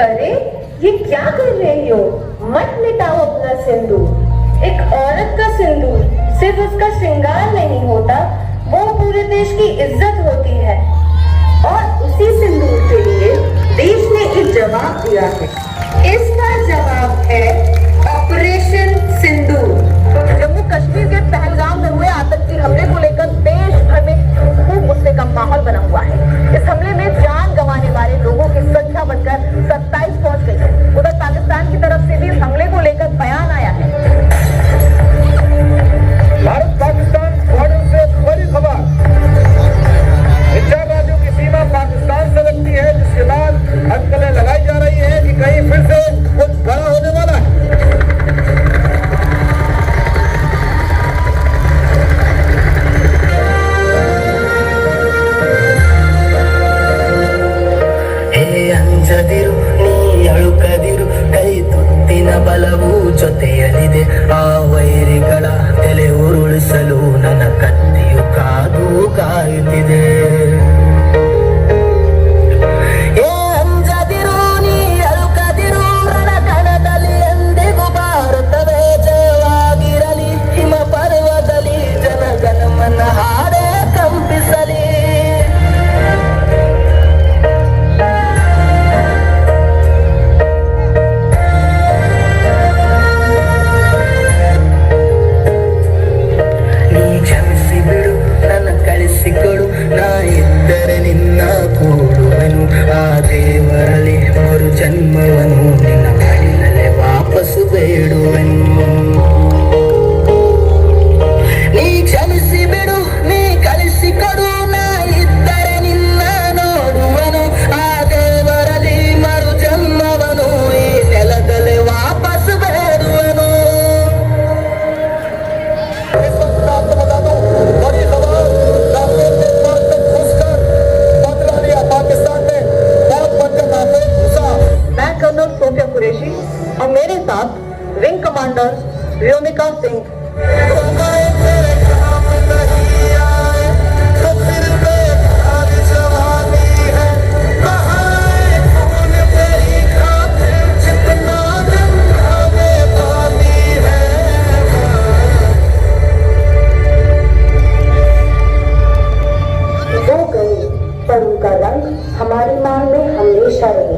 अरे ये क्या कर रही हो मत मिटाओ अपना सिंदूर एक औरत का सिंदूर सिर्फ उसका श्रृंगार नहीं होता वो पूरे देश की इज्जत होती है और उसी सिंदूर के लिए देश ने एक जवाब दिया है